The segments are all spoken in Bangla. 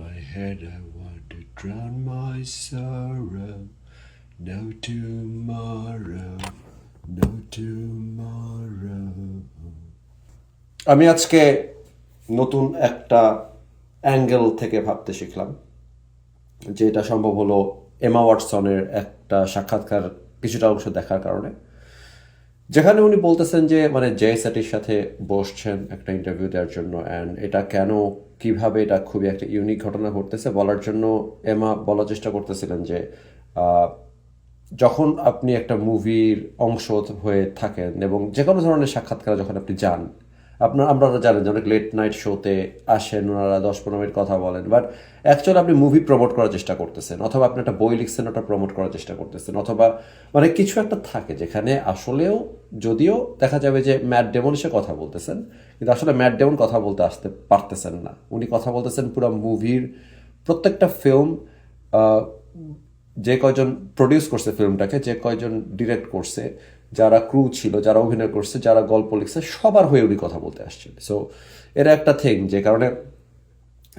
my head I want to drown my sorrow. No tomorrow, no tomorrow. আমি আজকে নতুন একটা অ্যাঙ্গেল থেকে ভাবতে শিখলাম যেটা সম্ভব হলো এমা ওয়াটসনের একটা সাক্ষাৎকার কিছুটা অংশ দেখার কারণে যেখানে উনি বলতেছেন যে মানে জে স্যাটির সাথে বসছেন একটা ইন্টারভিউ দেওয়ার জন্য অ্যান্ড এটা কেন, কীভাবে এটা খুবই একটা ইউনিক ঘটনা ঘটতেছে বলার জন্য এমা বলার চেষ্টা করতেছিলেন যে যখন আপনি একটা মুভির অংশ হয়ে থাকেন এবং যে কোনো ধরনের সাক্ষাৎকারে যখন আপনি যান আপনার আপনারা জানেন যে অনেক লেট নাইট শোতে আসেন, ওনারা দশ পনেরো মিনিট কথা বলেন বাট অ্যাকচুয়ালি আপনি মুভি প্রমোট করার চেষ্টা করতেছেন, অথবা আপনি একটা বই লিখছেন, ওটা প্রমোট করার চেষ্টা করতেছেন, অথবা মানে কিছু একটা থাকে যেখানে আসলেও যদিও দেখা যাবে যে ম্যাট ডেমন এসে কথা বলতেছেন, কিন্তু আসলে ম্যাট ডেমন কথা বলতে আসতে পারতেছেন না। উনি কথা বলতেছেন পুরো মুভির প্রত্যেকটা ফিল্ম যে কয়জন প্রডিউস করছে ফিল্মটাকে যে কয়জন ডিরেক্ট করছে যারা ক্রু ছিল, যারা অভিনয় করছে, যারা গল্প লিখছে, সবার হয়ে উনি কথা বলতে আসছেন। সো এটা একটা থিং যে কারণে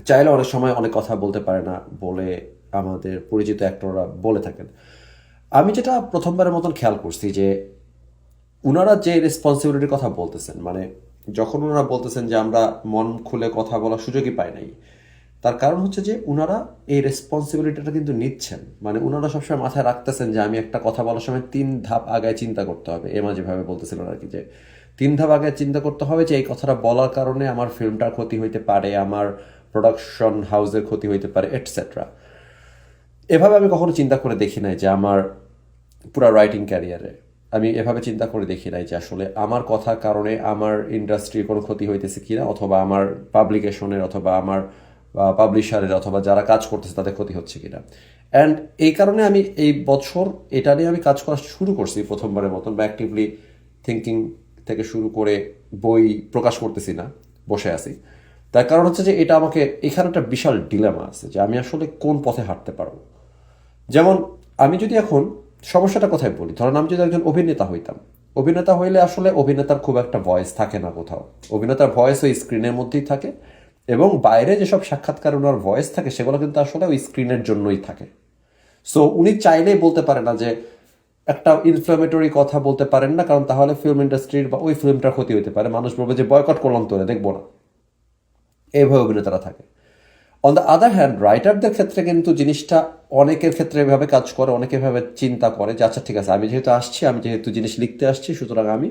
চাইলে অনেক সময় অনেক কথা বলতে পারে না বলে আমাদের পরিচিত অ্যাক্টররা বলে থাকেন। আমি যেটা প্রথমবারের মতন খেয়াল করছি যে উনারা যে রেসপন্সিবিলিটির কথা বলতেছেন মানে যখন ওনারা বলতেছেন যে আমরা মন খুলে কথা বলার সুযোগই পাই নাই তার কারণ হচ্ছে যে উনারা এই রেসপন্সিবিলিটিটা কিন্তু নিচ্ছেন। মানে উনারা সবসময় মাথায় রাখতেছেন যে আমি একটা কথা বলার সময় তিন ধাপ আগায় চিন্তা করতে হবে। এমা যেভাবে বলতেছিলেন আর কি যে, তিন ধাপ আগে চিন্তা করতে হবে যে এই কথাটা বলার কারণে আমার ফিল্মটার ক্ষতি হইতে পারে, আমার প্রোডাকশন হাউসের ক্ষতি হইতে পারে এটসেট্রা এভাবে আমি কখনো চিন্তা করে দেখি নাই যে আমার পুরো রাইটিং ক্যারিয়ারে আমি এভাবে চিন্তা করে দেখি নাই যে আসলে আমার কথার কারণে আমার ইন্ডাস্ট্রির কোনো ক্ষতি হইতেছে কিনা, অথবা আমার পাবলিকেশনের অথবা আমার পাবলিশারের অথবা যারা কাজ করতেছে, তাদের ক্ষতি হচ্ছে কিনা। অ্যান্ড এই কারণে আমি এই বছর এটা নিয়ে আমি কাজ করা শুরু করছি প্রথমবারের মতন, বা অ্যাক্টিভলি থিঙ্কিং থেকে শুরু করে বই প্রকাশ করতেছি না, বসে আছি। তার কারণ হচ্ছে যে এটা আমাকে, এখানে একটা বিশাল ডিলেমা আছে যে আমি আসলে কোন পথে হাঁটতে পারব। যেমন আমি যদি এখন সমস্যাটা কোথায় বলি, ধরেন আমি যদি একজন অভিনেতা হইতাম, অভিনেতা হইলে আসলে অভিনেতার খুব একটা ভয়েস থাকে না কোথাও। অভিনেতার ভয়েস ওই স্ক্রিনের মধ্যেই থাকে এবং বাইরে যেসব সাক্ষাৎকার ওনার ভয়েস থাকে, সেগুলো কিন্তু আসলে ওই স্ক্রিনের জন্যই থাকে। সো উনি চাইলেই বলতে পারে না যে একটা ইনফ্লামেটরি কথা বলতে পারেন না, কারণ তাহলে ফিল্ম ইন্ডাস্ট্রির বা ওই ফিল্মটার ক্ষতি হতে পারে। মানুষ বলবে যে বয়কট করলাম তোরে দেখব না। এইভাবে অভিনেতারা থাকে। অন দ্য আদার হ্যান্ড রাইটারদের ক্ষেত্রে কিন্তু জিনিসটা অনেকের ক্ষেত্রে এভাবে কাজ করে, অনেকে এভাবে চিন্তা করে যে আচ্ছা ঠিক আছে, আমি যেহেতু আসছি, আমি যেহেতু জিনিস লিখতে আসছি, সুতরাং আমি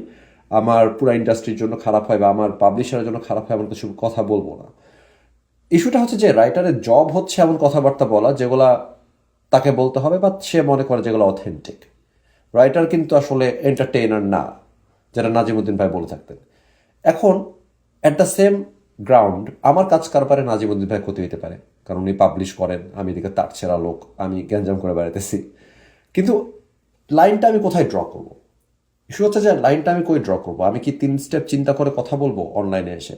আমার পুরো ইন্ডাস্ট্রির জন্য খারাপ হয় বা আমার পাবলিশারের জন্য খারাপ হয়, এমন কিছু কথা বলব না। ইস্যুটা হচ্ছে যে রাইটারের জব হচ্ছে এমন কথাবার্তা বলা যেগুলা তাকে বলতে হবে বা সে মনে করে যেগুলো অথেন্টিক রাইটার কিন্তু আসলে এন্টারটেইনার না, যেটা নাজিমুদ্দিন ভাই বলে থাকতেন। এখন অ্যাট দ্য সেম গ্রাউন্ড আমার কাজ কারবারে নাজিমুদ্দিন ভাই ক্ষতি হতে পারে। কারণ উনি পাবলিশ করেন, আমি এদিকে তার ছেঁড়া লোক, আমি গ্যাঞ্জাম করে বেড়াতেছি কিন্তু লাইনটা আমি কোথায় ড্র করব? ইস্যু হচ্ছে যে লাইনটা আমি কই ড্র করব? আমি কি তিন স্টেপ চিন্তা করে কথা বলব অনলাইনে এসে?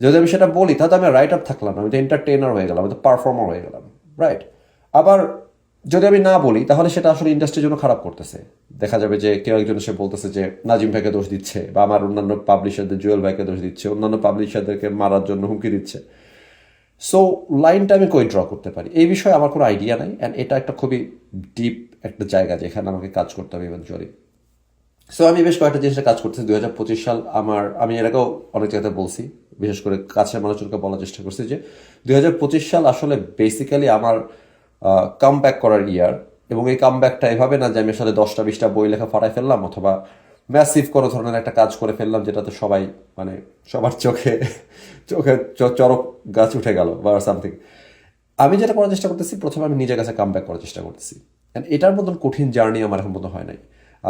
যদি আমি সেটা বলি, তাহলে আমি রাইট আপ থাকলাম, আমি তো এন্টারটেনার হয়ে গেলাম, আমি তো পারফর্মার হয়ে গেলাম রাইট আবার যদি আমি না বলি, তাহলে সেটা আসলে ইন্ডাস্ট্রির জন্য খারাপ করতেছে। দেখা যাবে যে কেউ একজন এসে বলতেছে যে, নাজিম ভাইকে দোষ দিচ্ছে বা আমার অন্যান্য পাবলিশারদের জুয়েল ভাইকে দোষ দিচ্ছে, অন্যান্য পাবলিশারদেরকে মারার জন্য হুমকি দিচ্ছে। সো লাইনটা আমি কই ড্র করতে পারি? এই বিষয়ে আমার কোনো আইডিয়া নাই অ্যান্ড এটা একটা খুবই ডিপ একটা জায়গা যেখানে আমাকে কাজ করতে হবে ইভেনচুয়ালি সো আমি বেশ কয়েকটা জিনিসে কাজ করতেছি দুই হাজার পঁচিশ সাল আমার, আমি আগেও অনেক জায়গাতে বলছি, বিশেষ করে কাছের মানুষজনকে বলার চেষ্টা করছি যে দুই হাজার পঁচিশ সাল আসলে বেসিক্যালি আমার কাম ব্যাক করার ইয়ার এবং এই কাম ব্যাকটা এভাবে না যে আমি আসলে দশটা, বিশটা বই লেখা ফাটাই ফেললাম অথবা ম্যাসিভ কোনো ধরনের একটা কাজ করে ফেললাম যেটাতে সবাই মানে সবার চোখে চোখে চরক গাছ উঠে গেল বা সামথিং আমি যেটা করার চেষ্টা করতেছি, প্রথমে আমি নিজের কাছে কাম ব্যাক করার চেষ্টা করতেছি। And এটার মতন কঠিন জার্নি আমার এখন মতো হয় নাই।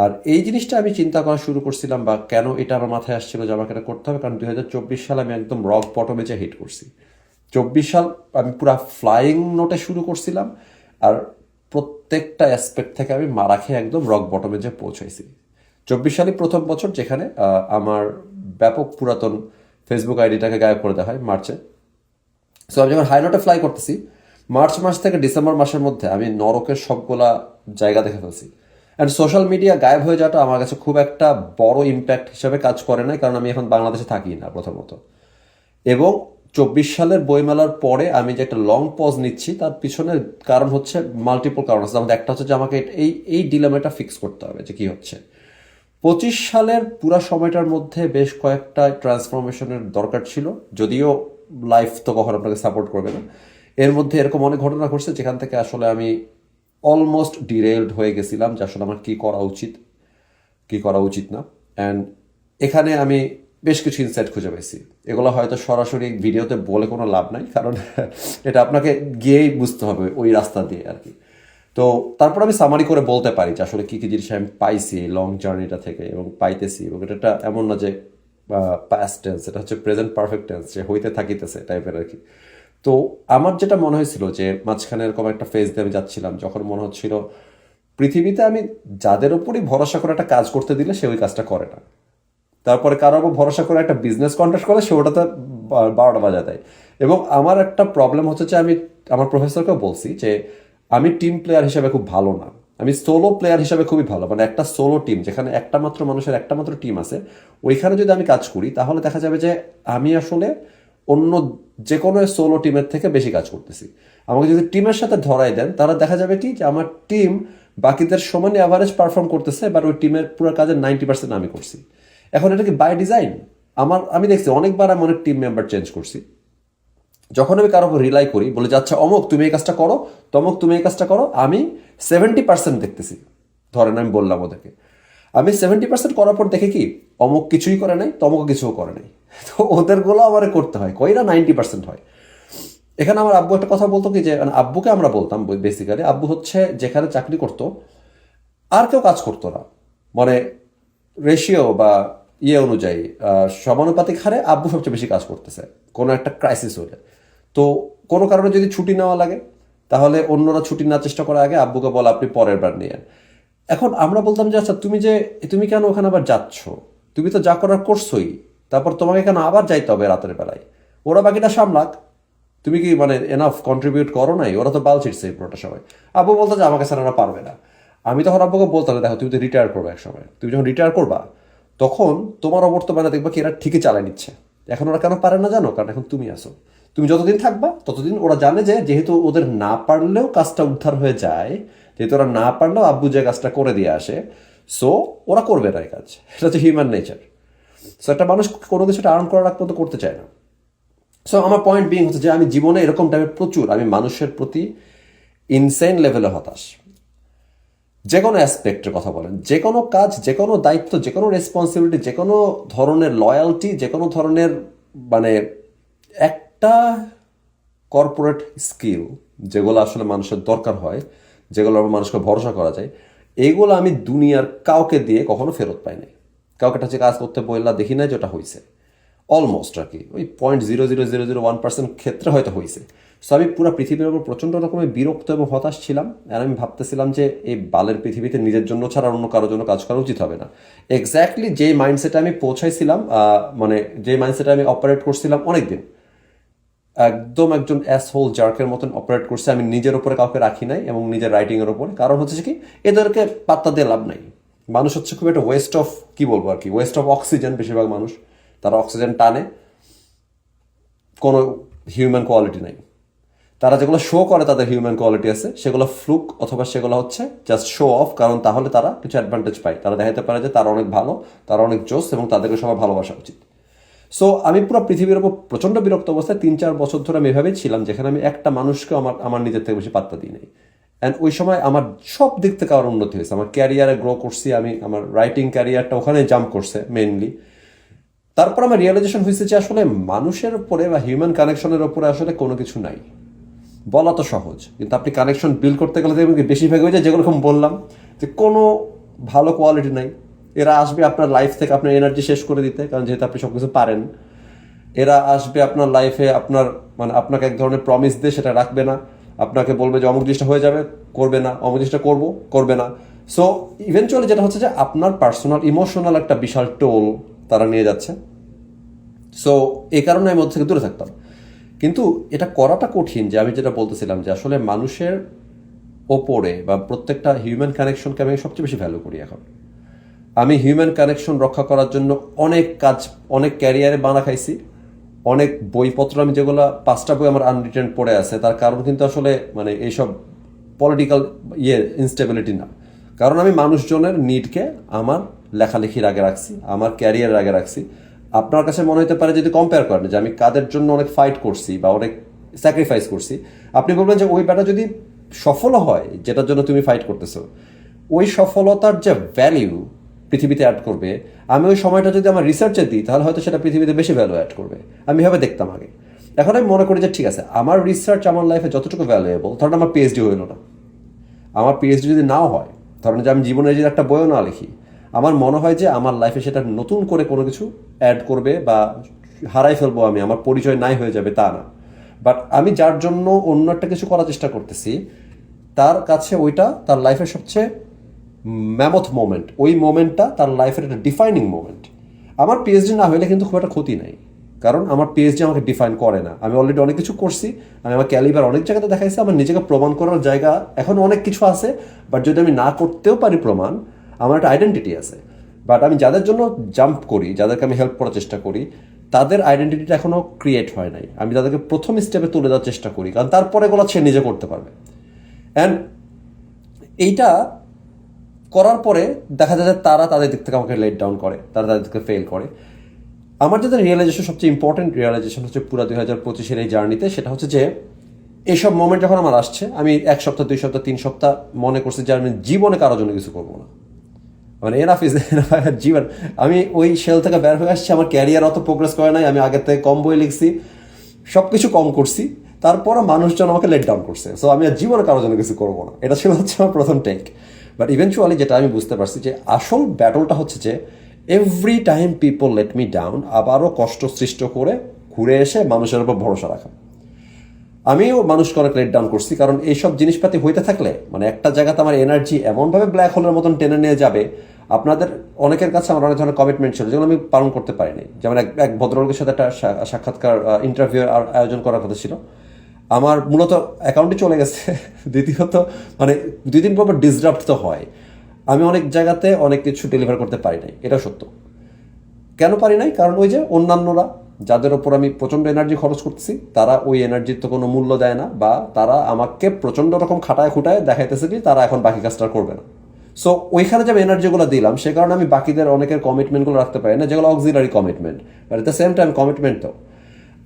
আর এই জিনিসটা আমি চিন্তা করা শুরু করছিলাম বা কেন এটা আমার মাথায় আসছিল যে আমাকে এটা করতে হবে, কারণ দুই হাজার চব্বিশ সালে আমি একদম রক বটমে যে হিট করছি। চব্বিশ সাল আমি পুরো ফ্লাইং নোটে শুরু করছিলাম আর প্রত্যেকটা অ্যাসপেক্ট থেকে আমি মারা খেয়ে একদম রক বটমে যে পৌঁছাইছি। চব্বিশ সালই প্রথম বছর যেখানে আমার ব্যাপক পুরাতন ফেসবুক আইডিটাকে গায়েব করে দেওয়া হয় মার্চে সো আমি যখন হাইলোটে ফ্লাই করতেছি মার্চ মাস থেকে ডিসেম্বর মাসের মধ্যে আমি নরকের সবগুলা জায়গা দেখে ফেলছি। অ্যান্ড সোশ্যাল মিডিয়া গায়েব হয়ে যাওয়াটা আমার কাছে খুব একটা বড় ইম্প্যাক্ট হিসাবে কাজ করে না কারণ আমি এখন বাংলাদেশে থাকি না প্রথমত। এবং চব্বিশ সালের বইমেলার পরে আমি যে একটা লং পজ নিচ্ছি, তার পিছনের কারণ হচ্ছে মাল্টিপল কারণ আছে। আমাদের একটা হচ্ছে যে আমাকে এই এই ডিলেমাটা ফিক্স করতে হবে যে কি হচ্ছে। পঁচিশ সালের পুরা সময়টার মধ্যে বেশ কয়েকটা ট্রান্সফরমেশনের দরকার ছিল, যদিও লাইফ তো কখনো আপনাকে সাপোর্ট করবে না। এর মধ্যে এরকম অনেক ঘটনা ঘটছে যেখান থেকে আসলে আমি অলমোস্ট ডিরেলড হয়ে গেছিলাম যে আসলে আমার কি করা উচিত, কি করা উচিত না। অ্যান্ড এখানে আমি বেশ কিছু ইনসাইট খুঁজে পেয়েছি এগুলো হয়তো সরাসরি ভিডিওতে বলে কোনো লাভ নাই, কারণ এটা আপনাকে গিয়েই বুঝতে হবে ওই রাস্তা দিয়ে আর কি। তো তারপর আমি সামারি করে বলতে পারি যে আসলে কী কী জিনিস আমি পাইছি এই লং জার্নিটা থেকে এবং পাইতেছি এবং এটা এমন না যে পাস্ট টেন্স এটা হচ্ছে প্রেজেন্ট পারফেক্ট টেন্স যে হইতে থাকিতেছে টাইপের আর কি। তো আমার যেটা মনে হয়েছিল যে মাঝখানে এরকম একটা ফেজ দিয়ে আমি যাচ্ছিলাম, যখন মনে হচ্ছিল পৃথিবীতে আমি যাদের উপরই ভরসা করে একটা কাজ করতে দিলে সে ওই কাজটা করে না। তারপরে কারও উপর ভরসা করে একটা বিজনেস কন্ট্যাক্ট করে সে ওটাতে বারোটা বাজা দেয়। এবং আমার একটা প্রবলেম হচ্ছে যে আমি, আমার প্রফেসরকে বলছি যে আমি টিম প্লেয়ার হিসেবে খুব ভালো না। আমি সোলো প্লেয়ার হিসেবে খুবই ভালো মানে একটা সোলো টিম যেখানে একটা মাত্র মানুষের একটা মাত্র টিম আছে, ওইখানে যদি আমি কাজ করি, তাহলে দেখা যাবে যে আমি আসলে অন্য যে কোনো সোলো টিমের থেকে বেশি কাজ করতেছি। আমাকে যদি টিমের সাথে ধরাই দেন, তাহলে দেখা যাবে কি যে আমার টিম বাকিদের সমানে অ্যাভারেজ পারফর্ম করতেছে বাট ওই টিমের পুরো কাজের নাইনটি পার্সেন্ট আমি করছি। এখন এটা কি বাই ডিজাইন আমার, আমি দেখছি অনেকবার আমি অনেক টিম মেম্বার চেঞ্জ করছি। যখন আমি কারও রিলাই করি, বলে যে আচ্ছা অমুক, তুমি এই কাজটা করো, তমুক, তুমি এই কাজটা করো, আমি সেভেন্টি পার্সেন্ট দেখতেছি। ধরেন আমি বললাম ওদেরকে। আমি সেভেন্টি পার্সেন্ট করার পর দেখে কি, অমুক কিছুই করে নাই তমুক কিছুও করে নাই। তো ওদেরগুলো আমার করতে হয়, কইরা নাইনটি পার্সেন্ট হয়। এখানে আমার আব্বু একটা কথা বলতো কি, যে মানে আব্বুকে আমরা বলতাম বেসিক্যালি আব্বু হচ্ছে যেখানে চাকরি করতো, আর কেউ কাজ করতো না। মানে রেশিও বা ইয়ে অনুযায়ী সমানুপাতিক হারে আব্বু সবচেয়ে বেশি কাজ করতেছে, কোনো একটা ক্রাইসিস হলে। তো কোনো কারণে যদি ছুটি নেওয়া লাগে, তাহলে অন্যরা ছুটি নেওয়ার চেষ্টা করার আগে আব্বুকে বল, আপনি পরের বার নিয়ে এখন আমরা বলতাম যে আচ্ছা তুমি যে, তুমি কেন ওখানে আবার যাচ্ছ? তুমি তো যা করার করছোই। তারপর তোমাকে কেন আবার যাইতে হবে রাতের বেলায়? ওরা বাকিটা সামলাক। তুমি কি মানে এনাফ কন্ট্রিবিউট করো নাই? ওরা তো বাল ছিটছে এই পুরোটা সময়। আব্বু বলতো যে, আমাকে স্যার ওরা পারবে না। আমি তখন আব্বুকে বলতাম দেখো, তুমি তো রিটায়ার করবে এক সময়। তুমি যখন রিটায়ার করবা, তখন তোমার অবর্তমানে দেখবা কি, এরা ঠিকই চালাই নিচ্ছে। এখন ওরা কেন পারে না জানো? কারণ এখন তুমি আসো তুমি যতদিন থাকবা, ততদিন ওরা জানে যে, যেহেতু ওদের না পারলেও কাজটা উদ্ধার হয়ে যায় যেহেতু ওরা না পারলেও আব্বু যে কাজটা করে দিয়ে আসে সো ওরা করবে না এই কাজ। এটা হচ্ছে হিউম্যান নেচার সো একটা মানুষ কোনো কিছুটা আর্ন করার আগ পর্যন্ত করতে চায় না। সো আমার পয়েন্ট বিং হচ্ছে যে আমি জীবনে এরকম টাইপের প্রচুর, আমি মানুষের প্রতি ইনসেন লেভেলে হতাশ। যে কোনো অ্যাসপেক্টের কথা বলেন, যে কোনো কাজ, যে কোনো দায়িত্ব, যে কোনো রেসপন্সিবিলিটি যে কোনো ধরনের লয়ালটি যে কোনো ধরনের মানে একটা কর্পোরেট স্কিল যেগুলো আসলে মানুষের দরকার হয় যেগুলো আমার মানুষকে ভরসা করা যায় এইগুলো আমি দুনিয়ার কাউকে দিয়ে কখনো ফেরত পাই নাই। কাউকে কাছে কাজ করতে বললা দেখি না যেটা হয়েছে অলমোস্ট আর কি, ওই point zero zero zero zero one percent ক্ষেত্রে হয়তো হয়েছে সো আমি পুরো পৃথিবীর উপর প্রচণ্ড রকমের বিরক্ত এবং হতাশ ছিলাম, আর আমি ভাবতেছিলাম যে এই বালের পৃথিবীতে নিজের জন্য ছাড়া অন্য কারোর জন্য কাজ করা উচিত হবে না। এক্স্যাক্টলি যে মাইন্ডসেটে আমি পৌঁছাইছিলাম মানে যে মাইন্ডসেটে আমি অপারেট করছিলাম অনেকদিন একদম একজন অ্যাস হোল জার্কের মতন অপারেট করছে, আমি নিজের উপরে কাউকে রাখি নাই এবং নিজের রাইটিং এর উপরে। কারণ হচ্ছে কি, এদেরকে পাত্তা দিয়ে লাভ নাই। মানুষ হচ্ছে খুব একটা ওয়েস্ট অফ কি বলব আর কি ওয়েস্ট অফ অক্সিজেন বেশিরভাগ মানুষ। তারা অক্সিজেন টানে, কোনো হিউম্যান কোয়ালিটি নাই। তারা যেগুলো শো করে তাদের হিউম্যান কোয়ালিটি আছে, সেগুলো ফ্লুক অথবা সেগুলো হচ্ছে জাস্ট শো অফ কারণ তাহলে তারা কিছু অ্যাডভান্টেজ পায়। তারা দেখাতে পারে যে তারা অনেক ভালো, তারা অনেক জোস এবং তাদেরকে সবাই ভালোবাসা উচিত। সো আমি পুরো পৃথিবীর উপর প্রচণ্ড বিরক্ত অবস্থায় তিন চার বছর ধরে আমি এভাবেই ছিলাম, যেখানে আমি একটা মানুষকে আমার আমার নিজের থেকে বেশি পাত্তা দিই নাই। অ্যান্ড ওই সময় আমার সব দিক থেকে আমার উন্নতি হয়েছে। আমার ক্যারিয়ারে গ্রো করছি আমি, আমার রাইটিং ক্যারিয়ারটা ওখানে জাম্প করছে মেইনলি তারপর আমার রিয়েলাইজেশন হয়েছে যে আসলে মানুষের উপরে বা হিউম্যান কানেকশনের উপরে আসলে কোনো কিছু নাই। বলা তো সহজ, কিন্তু আপনি কানেকশন বিল্ড করতে গেলে দেখবেন বেশিরভাগ হয়ে যায় যেগুলো বললাম, যে কোনো ভালো কোয়ালিটি নাই। এরা আসবে আপনার লাইফ থেকে আপনার এনার্জি শেষ করে দিতে, কারণ যেহেতু আপনি সব কিছু পারেন। এরা আসবে আপনার লাইফে আপনার মানে আপনাকে এক ধরনের প্রমিস দিয়ে সেটা রাখবে না। আপনাকে বলবে যে অমুক জিনিসটা হয়ে যাবে, করবে না। অমুক জিনিসটা করব, করবে না। সো ইভেনচুয়ালি যেটা হচ্ছে যে আপনার পার্সোনাল ইমোশনাল একটা বিশাল টোল তারা নিয়ে যাচ্ছে। সো এই কারণে আমি ওর থেকে দূরে থাকতাম। কিন্তু এটা করাটা কঠিন যে আমি যেটা বলতেছিলাম যে আসলে মানুষের ওপরে বা প্রত্যেকটা হিউম্যান কানেকশনকে আমি সবচেয়ে বেশি ভ্যালু করি এখন। আমি হিউম্যান কানেকশন রক্ষা করার জন্য অনেক কাজ, অনেক ক্যারিয়ারে বানা খাইছি। অনেক বইপত্র আমি যেগুলো পাঁচটা বই আমার আনরিটেন পড়ে আছে, তার কারণ কিন্তু আসলে মানে এইসব পলিটিক্যাল ইয়ে ইনস্টেবিলিটি না। কারণ আমি মানুষজনের নিডকে আমার লেখালেখির আগে রাখছি, আমার ক্যারিয়ারের আগে রাখছি। আপনার কাছে মনে হতে পারে যদি কম্পেয়ার করেন যে আমি কাদের জন্য অনেক ফাইট করছি বা অনেক স্যাক্রিফাইস করছি, আপনি বলবেন যে ওই ব্যাটা যদি সফল হয়, যেটার জন্য তুমি ফাইট করতেছো, ওই সফলতার যে ভ্যালিউ পৃথিবীতে অ্যাড করবে। আমি ওই সময়টা যদি আমার রিসার্চে দিই, তাহলে হয়তো সেটা পৃথিবীতে বেশি ভ্যালু অ্যাড করবে। আমি এভাবে দেখতাম আগে। এখন আমি মনে করি যে ঠিক আছে, আমার রিসার্চ আমার লাইফে যতটুকু ভ্যালুয়েবল ধরেন আমার পিএইচডি হইল না। আমার পিএইচডি যদি নাও হয়, ধরেন যে আমি জীবনে যদি একটা বইও না লিখি, আমার মনে হয় যে আমার লাইফে সেটা নতুন করে কোনো কিছু অ্যাড করবে বা হারাই ফেলব আমি, আমার পরিচয় নাই হয়ে যাবে তা না। বাট আমি যার জন্য অন্য একটা কিছু করার চেষ্টা করতেছি, তার কাছে ওইটা তার লাইফের সবচেয়ে ম্যামথ মোমেন্ট ওই মোমেন্টটা তার লাইফের একটা ডিফাইনিং মোমেন্ট আমার পিএইচডি না হলে কিন্তু খুব একটা ক্ষতি নাই। কারণ আমার পিএইচডি আমাকে ডিফাইন করে না। আমি অলরেডি অনেক কিছু করছি, আমি আমার ক্যালিবার অনেক জায়গাতে দেখাইছি, আমার নিজেকে প্রমাণ করার জায়গা এখন অনেক কিছু আছে বাট যদি আমি না করতেও পারি প্রমাণ, আমার একটা আইডেন্টিটি আছে। বাট আমি যাদের জন্য জাম্প করি, যাদেরকে আমি হেল্প করার চেষ্টা করি, তাদের আইডেন্টিটিটা এখনও ক্রিয়েট হয় নাই। আমি তাদেরকে প্রথম স্টেপে তুলে দেওয়ার চেষ্টা করি, কারণ তারপরে এগুলো সে নিজে করতে পারবে। অ্যান্ড এইটা করার পরে দেখা যায় যে তারা তাদের দিক থেকে আমাকে লেট ডাউন করে, তারা তাদের ফেল করে। আমার যেটা রিয়েলাইজেশন সবচেয়ে ইম্পর্টেন্ট রিয়েলাইজেশন হচ্ছে পুরো দুই হাজার পঁচিশের এই জার্নিতে সেটা হচ্ছে যে এইসব মোমেন্ট যখন আমার আসছে, আমি এক সপ্তাহ, দুই সপ্তাহ, তিন সপ্তাহ মনে করছি যে আমি জীবনে কারোর জন্য কিছু করব না। মানে এনাফ ইজ জীবন। আমি ওই সেল থেকে বের হয়ে আসছি, আমার ক্যারিয়ার অত প্রোগ্রেস করে নাই, আমি আগের থেকে কম বই লিখছি সব কিছু কম করছি, তারপরও মানুষজন আমাকে লেট ডাউন করছে। সো আমি আর জীবনে কারোর জন্য কিছু করব না। এটা ছিল হচ্ছে আমার প্রথম টেক বাট ইভেনচুয়ালি যেটা আমি বুঝতে পারছি যে আসল ব্যাটলটা হচ্ছে যে every time people let me down আবারও কষ্ট সৃষ্ট করে ঘুরে এসে মানুষের উপর ভরসা রাখা। আমিও মানুষকে অনেক লেট ডাউন করছি, কারণ এইসব জিনিসপাতি হইতে থাকলে মানে একটা জায়গাতে আমার এনার্জি এমনভাবে ব্ল্যাক হোলের মতন টেনে নিয়ে যাবে, আপনাদের অনেকের কাছে আমার অনেক ধরনের কমিটমেন্ট ছিল, যেগুলো আমি পালন করতে পারিনি। যেমন এক এক ভদ্রলোকের সাথে একটা সাক্ষাৎকার ইন্টারভিউ আয়োজন করার কথা ছিল। আমার মূলত অ্যাকাউন্টে চলে গেছে। দ্বিতীয়ত মানে দুই দিন পর ডিসরাপ্ট তো হয়। আমি অনেক জায়গাতে অনেক কিছু ডেলিভার করতে পারি নাই, এটা সত্য। কেন পারি নাই? কারণ ওই যে অন্যান্যরা, যাদের ওপর আমি প্রচণ্ড এনার্জি খরচ করতেছি, তারা ওই এনার্জির তো কোনো মূল্য দেয় না, বা তারা আমাকে প্রচণ্ড রকম খাটায় খুটায় দেখাইতেছে কি, তারা এখন বাকি কাজটা করবে না। সো ওইখানে যে আমি এনার্জিগুলো দিলাম, সে কারণে আমি বাকিদের অনেকের কমিটমেন্টগুলো রাখতে পারি না, যেগুলো auxiliary commitment but at the same time commitment তো।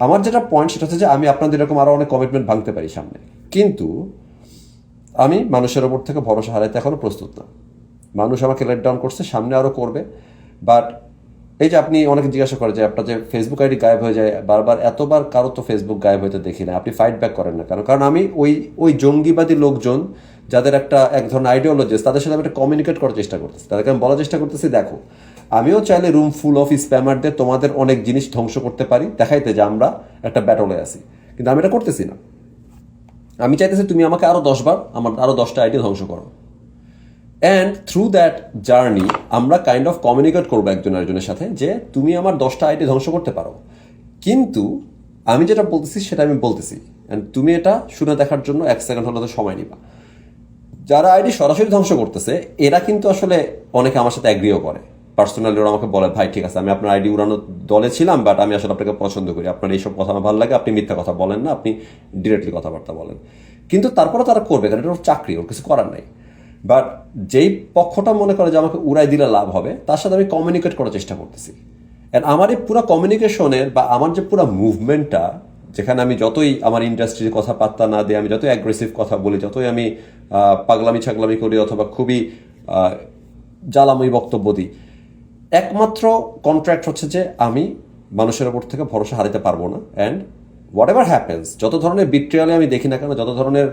আমার যেটা পয়েন্ট সেটা হচ্ছে যে আমি আপনাদের এরকম আরও অনেক কমিটমেন্ট ভাঙতে পারি সামনে। কিন্তু আমি মানুষের ওপর থেকে ভরসা হারাইতে এখনও প্রস্তুত না। মানুষ আমাকে লেট ডাউন করছে, সামনে আরও করবে। বাট এই যে আপনি অনেকে জিজ্ঞাসা করে যে আপনার যে ফেসবুক আইডি গায়েব হয়ে যায়, বারবার এতবার কারও তো ফেসবুক গায়েব হইতে দেখি না, আপনি ফাইট ব্যাক করেন না কেন? কারণ আমি ওই ওই জঙ্গিবাদী লোকজন যাদের একটা, এক ধরনের আইডিওলজিস তাদের সাথে আমি একটা কমিউনিকেট করার চেষ্টা করতেছি। তাদেরকে আমি বলার চেষ্টা করতেছি, দেখো আমিও চাইলে রুম ফুল অফ স্প্যামারদের তোমাদের অনেক জিনিস ধ্বংস করতে পারি। দেখাইতে যে আমরা একটা ব্যাটলে আছি। কিন্তু আমি এটা করতেছি না। আমি চাইতেছি তুমি আমাকে আরও দশবার আমার আরও দশটা আইডি ধ্বংস করো। অ্যান্ড থ্রু দ্যাট জার্নি আমরা কাইন্ড অফ কমিউনিকেট করব একজন আরেকজনের সাথে যে তুমি আমার দশটা আইডি ধ্বংস করতে পারো। কিন্তু আমি যেটা বলতেছি সেটা আমি বলতেছি। অ্যান্ড তুমি এটা শুনে দেখার জন্য এক সেকেন্ড হলে সময় নিবা। যারা আইডি সরাসরি ধ্বংস করতেছে, এরা কিন্তু আসলে অনেকে আমার সাথে অ্যাগ্রিও করে। পার্সোনালি ওরা আমাকে বলে, ভাই, ঠিক আছে, আমি আপনার আইডি উড়ানো দলে ছিলাম বাট আমি আসলে আপনাকে পছন্দ করি। আপনার এইসব কথা আমার ভালো লাগে, আপনি মিথ্যা কথা বলেন না, আপনি ডিরেক্টলি কথাবার্তা বলেন। কিন্তু তারপরে তারা করবে, কারণ এটা ওর চাকরি, ওর কিছু করার নাই। বাট যেই পক্ষটা মনে করে যে আমাকে উড়াই দিলে লাভ হবে, তার সাথে আমি কমিউনিকেট করার চেষ্টা করতেছি। অ্যান্ড আমার এই পুরো কমিউনিকেশনের বা আমার যে পুরো মুভমেন্টটা যেখানে আমি যতই আমার ইন্ডাস্ট্রির কথা পাত্তা না দিয়ে আমি যতই অ্যাগ্রেসিভ কথা বলি, যতই আমি পাগলামি ছাগলামি করি, অথবা খুবই জ্বালাময়ী বক্তব্য দিই একমাত্র কন্ট্রাক্ট হচ্ছে যে আমি মানুষের ওপর থেকে ভরসা হারাতে পারব না। অ্যান্ড হোয়াট এভার হ্যাপেন্স যত ধরনের বিট্রিয়ালে আমি দেখি না কেন, যত ধরনের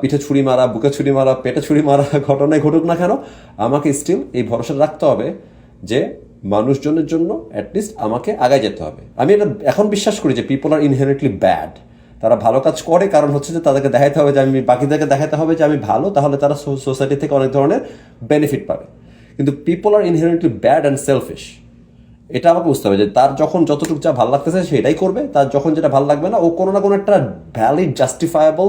পিঠে ছুরি মারা, বুকে ছুরি মারা, পেটে ছুরি মারা, ঘটনায় ঘটুক না কেন, আমাকে স্টিল এই ভরসা রাখতে হবে যে মানুষজনের জন্য অ্যাটলিস্ট আমাকে আগায় যেতে হবে। আমি এটা এখন বিশ্বাস করি যে পিপল আর ইনহেরিটলি ব্যাড তারা ভালো কাজ করে, কারণ হচ্ছে যে তাদেরকে দেখাতে হবে যে আমি, বাকিদেরকে দেখাতে হবে যে আমি ভালো, তাহলে তারা সোসাইটি থেকে অনেক ধরনের বেনিফিট পাবে। কিন্তু people are inherently bad and selfish এটা আমাকে বুঝতে হবে যে তার যখন যতটুকু যা ভালো লাগতেছে সেটাই করবে, তার যখন যেটা ভালো লাগবে না, ও কোনো না কোনো একটা ভ্যালিড জাস্টিফায়েবল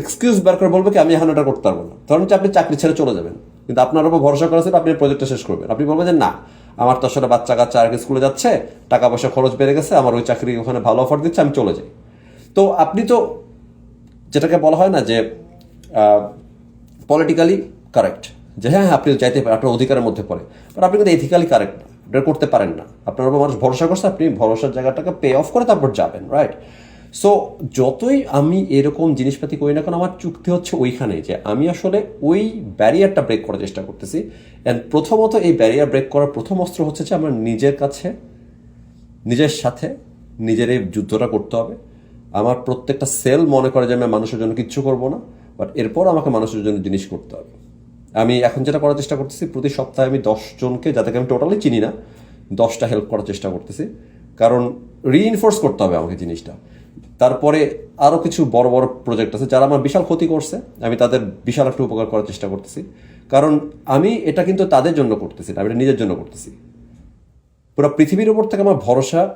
এক্সকিউজ বের করে বলবে কি, আমি এখন এটা করতে পারব না। ধরুন যে আপনি চাকরি ছেড়ে চলে যাবেন, কিন্তু আপনার উপর ভরসা করা ছিল আপনি প্রজেক্টটা শেষ করবেন। আপনি বলবেন যে, না, আমার তো আসলে বাচ্চা কাচ্চা আর স্কুলে যাচ্ছে, টাকা পয়সা খরচ বেড়ে গেছে, আমার ওই চাকরি ওখানে ভালো অফার দিচ্ছে, আমি চলে যাই। তো আপনি তো যেটাকে বলা হয় না যে পলিটিক্যালি কারেক্ট যে হ্যাঁ হ্যাঁ আপনি চাইতে পারেন, আপনার অধিকারের মধ্যে পড়ে। বাট আপনি কিন্তু এথিক্যালি কারেক্ট না। এটা করতে পারেন না। আপনার উপর মানুষ ভরসা করছে, আপনি ভরসার জায়গাটাকে পে অফ করে তারপর যাবেন রাইট সো যতই আমি এরকম জিনিসপাতি করি না কারণ আমার চুক্তি হচ্ছে ওইখানে যে আমি আসলে ওই ব্যারিয়ারটা ব্রেক করার চেষ্টা করতেছি। অ্যান্ড প্রথমত এই ব্যারিয়ার ব্রেক করার প্রথম অস্ত্র হচ্ছে যে আমার নিজের কাছে, নিজের সাথে, নিজের এই যুদ্ধটা করতে হবে। আমার প্রত্যেকটা সেল মনে করে যে আমি মানুষের জন্য কিচ্ছু করব না। বাট এরপর আমাকে মানুষের জন্য জিনিস করতে হবে। আমি এখন যেটা করার চেষ্টা করতেছি, প্রতি সপ্তাহে আমি দশ জনকে, যাদেরকে আমি টোটালি চিনি না, দশটা হেল্প করার চেষ্টা করতেছি। কারণ রিইনফোর্স করতে হবে আমাকে জিনিসটা। তারপরে আরও কিছু বড় বড় প্রজেক্ট আছে যারা আমার বিশাল ক্ষতি করছে, আমি তাদের বিশাল একটা উপকার করার চেষ্টা করতেছি। কারণ আমি এটা কিন্তু তাদের জন্য করতেছি না, আমি এটা নিজের জন্য করতেছি। পুরো পৃথিবীর উপর থেকে আমার ভরসা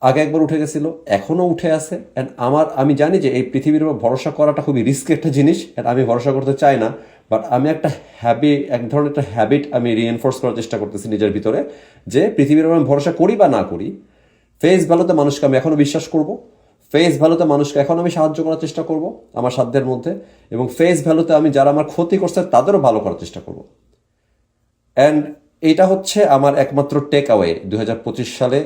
আগে একবার উঠে গেছিল এখনও উঠে আছে। অ্যান্ড আমার, আমি জানি যে এই পৃথিবীর উপর ভরসা করাটা খুবই রিস্ক একটা জিনিস। অ্যান্ড আমি ভরসা করতে চাই না। বাট আমি একটা হ্যাবি এক ধরনের একটা হ্যাবিট আমি রিএনফোর্স করার চেষ্টা করতেছি নিজের ভিতরে, যে পৃথিবীর আমি ভরসা করি বা না করি ফেস ভ্যালুতে মানুষকে আমি এখনও বিশ্বাস করব ফেস ভ্যালুতে মানুষকে এখন আমি সাহায্য করার চেষ্টা করব আমার সাধ্যের মধ্যে, এবং ফেস ভ্যালুতে আমি যারা আমার ক্ষতি করছে তাদেরও ভালো করার চেষ্টা করব। অ্যান্ড এইটা হচ্ছে আমার একমাত্র টেক অ্যাওয়ে দু হাজার পঁচিশ সালে,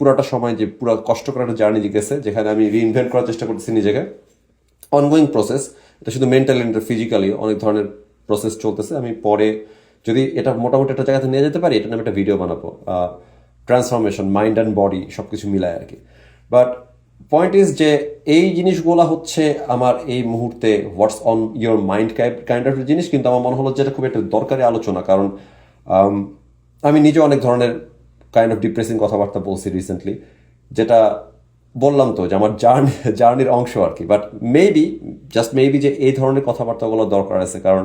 পুরোটা সময় যে পুরো কষ্টকর একটা জার্নি গেছে, যেখানে আমি রিইনভেন্ট করার চেষ্টা করতেছি নিজেকে। অনগোয়িং প্রসেস এটা শুধু মেন্টালি না ফিজিক্যালি অনেক ধরনের প্রসেস চলতেছে। আমি পরে যদি এটা মোটামুটি একটা জায়গাতে নিয়ে যেতে পারি, এটা আমি একটা ভিডিও বানাবো। ট্রান্সফরমেশন মাইন্ড অ্যান্ড বডি সব কিছু মিলায় আর কি বাট পয়েন্ট ইজ যে এই জিনিসগুলো হচ্ছে আমার এই মুহূর্তে what's on your mind kind of জিনিস, কিন্তু আমার মনে হলো যেটা খুব একটা দরকারি আলোচনা। কারণ, আমি নিজে অনেক ধরনের কাইন্ড অফ ডিপ্রেসিং কথাবার্তা বলছি রিসেন্টলি যেটা বললাম তো যে আমার জার্নি জার্নির অংশ আর কি। বাট মেবি জাস্ট মেবি যে এই ধরনের কথাবার্তাগুলো দরকার আছে, কারণ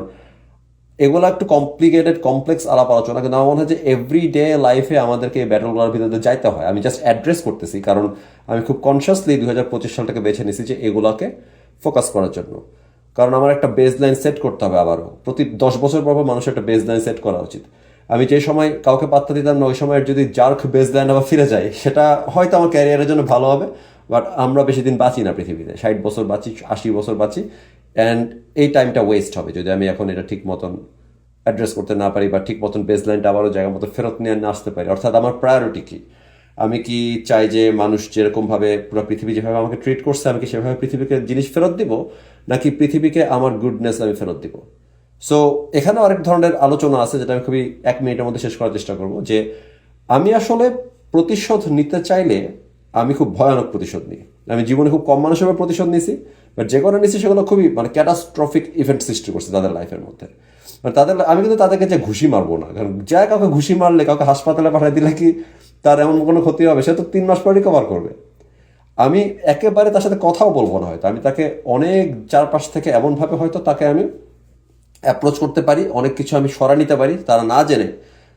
এগুলো একটু কমপ্লিকেটেড কমপ্লেক্স আলাপ আলোচনা, কিন্তু আমার মনে হয় যে এভরি ডে লাইফে আমাদেরকে ব্যাটলগুলোর ভিতরে যাইতে হয়। আমি জাস্ট অ্যাড্রেস করতেছি, কারণ আমি খুব কনসিয়াসলি দুই হাজার পঁচিশ সালটাকে বেছে নিয়েছি যে এগুলাকে ফোকাস করার জন্য। কারণ আমার একটা বেস লাইন সেট করতে হবে আবারও। প্রতি দশ বছর পর পর মানুষের একটা বেস লাইন সেট করা উচিত। আমি যে সময় কাউকে পাত্তা দিতাম না, ওই সময় যদি জার্ক বেস লাইন আবার ফিরে যায়, সেটা হয়তো আমার ক্যারিয়ারের জন্য ভালো হবে, বাট আমরা বেশি দিন বাঁচি না পৃথিবীতে। ষাট বছর বাঁচি, আশি বছর বাঁচি অ্যান্ড এই টাইমটা ওয়েস্ট হবে। যদি আমি এখন এটা ঠিক মতন অ্যাড্রেস করতে না পারি বা ঠিক মতন বেস লাইনটা আবারও জায়গা মতো ফেরত নিয়ে না আসতে পারি, অর্থাৎ আমার প্রায়োরিটি কী? আমি কি চাই যে মানুষ যেরকমভাবে পুরো পৃথিবী যেভাবে আমাকে ট্রিট করছে, আমি কি সেভাবে পৃথিবীকে জিনিস ফেরত দিব, নাকি পৃথিবীকে আমার গুডনেস আমি ফেরত দিব? সো এখানেও আরেক ধরনের আলোচনা আছে যেটা আমি খুবই এক মিনিটের মধ্যে শেষ করার চেষ্টা করব, যে আমি আসলে প্রতিশোধ নিতে চাইলে আমি খুব ভয়ানক প্রতিশোধ নিই। আমি জীবনে খুব কম মানুষের উপর প্রতিশোধ নিছি বাট যে কোনো নিছি সেগুলো খুবই মানে ক্যাটাস্ট্রফিক ইভেন্ট সৃষ্টি করছে তাদের লাইফের মধ্যে। মানে তাদের, আমি কিন্তু তাদেরকে যে ঘুষি মারবো না, কারণ যা কাউকে ঘুষি মারলে, কাউকে হাসপাতালে পাঠাই দিলে কি তার এমন কোনো ক্ষতি হবে? সে তো তিন মাস পর রিকভার করবে। আমি একেবারে তার সাথে কথাও বলব না হয়তো। আমি তাকে অনেক চারপাশ থেকে এমনভাবে হয়তো তাকে আমি অ্যাপ্রোচ করতে পারি, অনেক কিছু আমি সরা নিতে পারি, তারা না জেনে।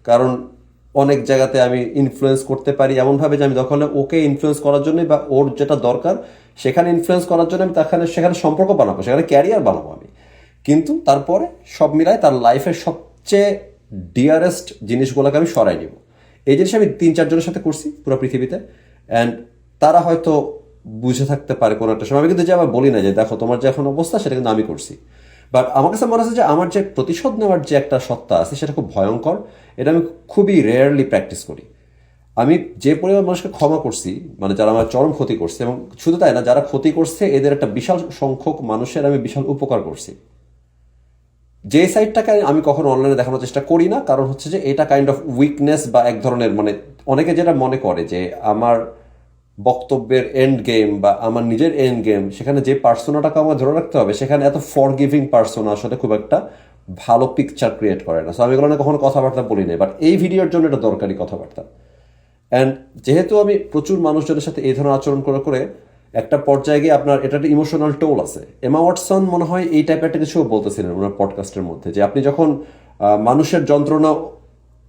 কারণ অনেক জায়গাতে আমি ইনফ্লুয়েন্স করতে পারি, এমনভাবে যে আমি দখলে ওকে ইনফ্লুয়েন্স করার জন্য বা ওর যেটা দরকার, সেখানে ইনফ্লুয়েন্স করার জন্য আমি তাখানে সেখানে সম্পর্ক বানাবো, সেখানে ক্যারিয়ার বানাবো আমি। কিন্তু তারপরে সব মিলায় তার লাইফের সবচেয়ে ডিয়ারেস্ট জিনিসগুলোকে আমি সরাই নিব। এই জিনিস আমি তিন চারজনের সাথে করছি পুরো পৃথিবীতে। অ্যান্ড তারা হয়তো বুঝে থাকতে পারে কোনো একটা সময়। আমি কিন্তু যে আবার বলি না যে, দেখো, তোমার যে এখন অবস্থা, সেটা কিন্তু আমি করছি। বাট আমার কাছে মনে হচ্ছে যে আমার যে প্রতিশোধ নেওয়ার যে একটা সত্তা আছে, সেটা খুব ভয়ঙ্কর। এটা আমি খুবই রেয়ারলি প্র্যাকটিস করি। আমি যে পরিমাণ মানুষকে ক্ষমা করছি মানে যারা আমার চরম ক্ষতি করছে, এবং শুধু তাই না, যারা ক্ষতি করছে, এদের একটা বিশাল সংখ্যক মানুষের আমি বিশাল উপকার করছি। যে সাইডটাকে আমি কখনো অনলাইনে দেখানোর চেষ্টা করি না, কারণ হচ্ছে যে এটা কাইন্ড অফ উইকনেস বা এক ধরনের মানে অনেকে যেটা মনে করে যে আমার বক্তব্যের এন্ড গেম বা আমার নিজের এন্ড গেম সেখানে যে পার্সোনাটাকে আমার ধরে রাখতে হবে, সেখানে এত ফর গিভিং পার্সোনা আসলে খুব একটা ভালো পিকচার ক্রিয়েট করে না। সো আমি এগুলো নিয়ে কখনো কথাবার্তা বলি না বাট এই ভিডিওর জন্য এটা দরকারি কথাবার্তা। অ্যান্ড যেহেতু আমি প্রচুর মানুষজনের সাথে এই ধরনের আচরণ করে করে একটা পর্যায়ে গিয়ে আপনার এটা একটা ইমোশনাল টোল আছে। এমা ওয়াটসন মনে হয় এই টাইপের একটা কিছু বলতেছিলেন ওনার পডকাস্টের মধ্যে, যে আপনি যখন মানুষের যন্ত্রণা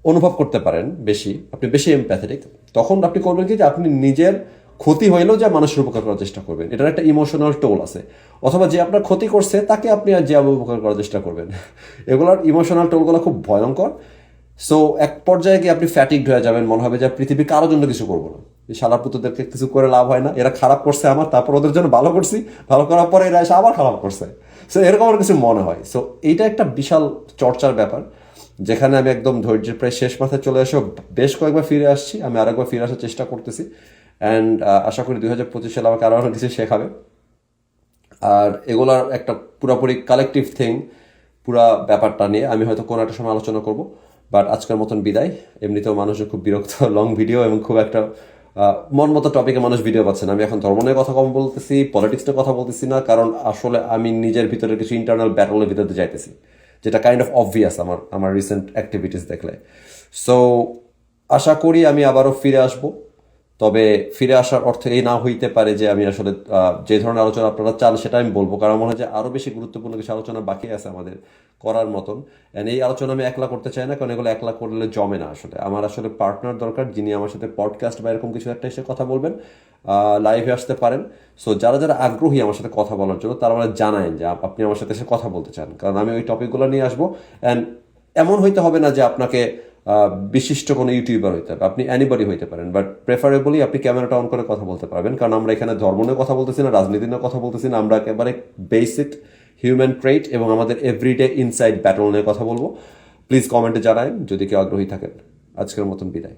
অনুভব করতে পারেন বেশি, আপনি বেশি এমপ্যাথেটিক তখন আপনি করবেন কি যে আপনি নিজের ক্ষতি হইলেও যে মানুষের উপকার করার চেষ্টা করবেন। এটার একটা ইমোশনাল টোল আছে। অথবা যে আপনার ক্ষতি করছে, তাকে আপনি আর যে উপকার করার চেষ্টা করবেন। এগুলোর ইমোশনাল টোলগুলো খুব ভয়ঙ্কর। সো এক পর্যায়ে গিয়ে আপনি ফ্যাটিকড হয়ে যাবেন, মনে হবে যে পৃথিবীর কারোর জন্য কিছু করব না। শালা পুত্রদেরকে কিছু করে লাভ হয় না। এরা খারাপ করছে আমার, তারপর ওদের জন্য ভালো করছি। ভালো করার পরে এরা এসে আবার খারাপ করছে। সো এরকম আমার কিছু মনে হয়। সো এইটা একটা বিশাল চর্চার ব্যাপার। যেখানে আমি একদম ধৈর্যের প্রায় শেষ মাথায় চলে এসেও বেশ কয়েকবার ফিরে আসছি, আমি আরেকবার ফিরে আসার চেষ্টা করতেছি। অ্যান্ড আশা করি দুই হাজার পঁচিশ সালে আমাকে আরও অনেক কিছু শেখাবে। আর এগুলার একটা পুরোপুরি কালেকটিভ থিং পুরা ব্যাপারটা নিয়ে আমি হয়তো কোনো একটা সময় আলোচনা করব। বাট আজকের মতন বিদায়। এমনিতেও মানুষের খুব বিরক্ত লং ভিডিও এবং খুব একটা মন মতো টপিকে মানুষ ভিডিও পাচ্ছে না। আমি এখন ধর্ম নিয়ে কথা কম বলতেছি পলিটিক্স নিয়ে কথা বলতেছি না, কারণ আসলে আমি নিজের ভিতরে কিছু ইন্টারনাল ব্যাটলের ভিতরে যাইতেছি। যেটা কাইন্ড অফ অবভিয়াস আমার আমার রিসেন্ট অ্যাক্টিভিটিস দেখলে। সো আশা করি আমি আবারও ফিরে আসব। তবে ফিরে আসার অর্থ এই না হইতে পারে যে আমি আসলে যে ধরনের আলোচনা আপনারা চান সেটা আমি বলব। কারণ মনে হয় যে আরও বেশি গুরুত্বপূর্ণ কিছু আলোচনা বাকি আছে আমাদের করার মতন। এই আলোচনা আমি একলা করতে চাই না, কারণ এগুলো একলা করলে জমে না আসলে। আমার আসলে পার্টনার দরকার যিনি আমার সাথে পডকাস্ট বা এরকম কিছু একটা এসে কথা বলবেন লাইভে আসতে পারেন। সো যারা যারা আগ্রহী আমার সাথে কথা বলার জন্য, তারা আমার জানায় যে আপনি আমার সাথে এসে কথা বলতে চান। কারণ আমি ওই টপিকগুলো নিয়ে আসব। অ্যান্ড এমন হইতে হবে না যে আপনাকে বিশিষ্ট কোনো ইউটিউবার হইতে হবে আপনি অ্যানিবডি হইতে পারেন বাট প্রেফারেবলি আপনি ক্যামেরাটা অন করে কথা বলতে পারবেন, কারণ আমরা এখানে ধর্ম নিয়ে কথা বলতেছি না, রাজনীতি নিয়ে কথা বলতেছি না, আমরা একেবারে বেসিক হিউম্যান ট্রেট এবং আমাদের এভরিডে ইনসাইড ব্যাটল নিয়ে কথা বলব। প্লিজ কমেন্টে জানায়, যদি কেউ আগ্রহী থাকেন। আজকের মতন বিদায়।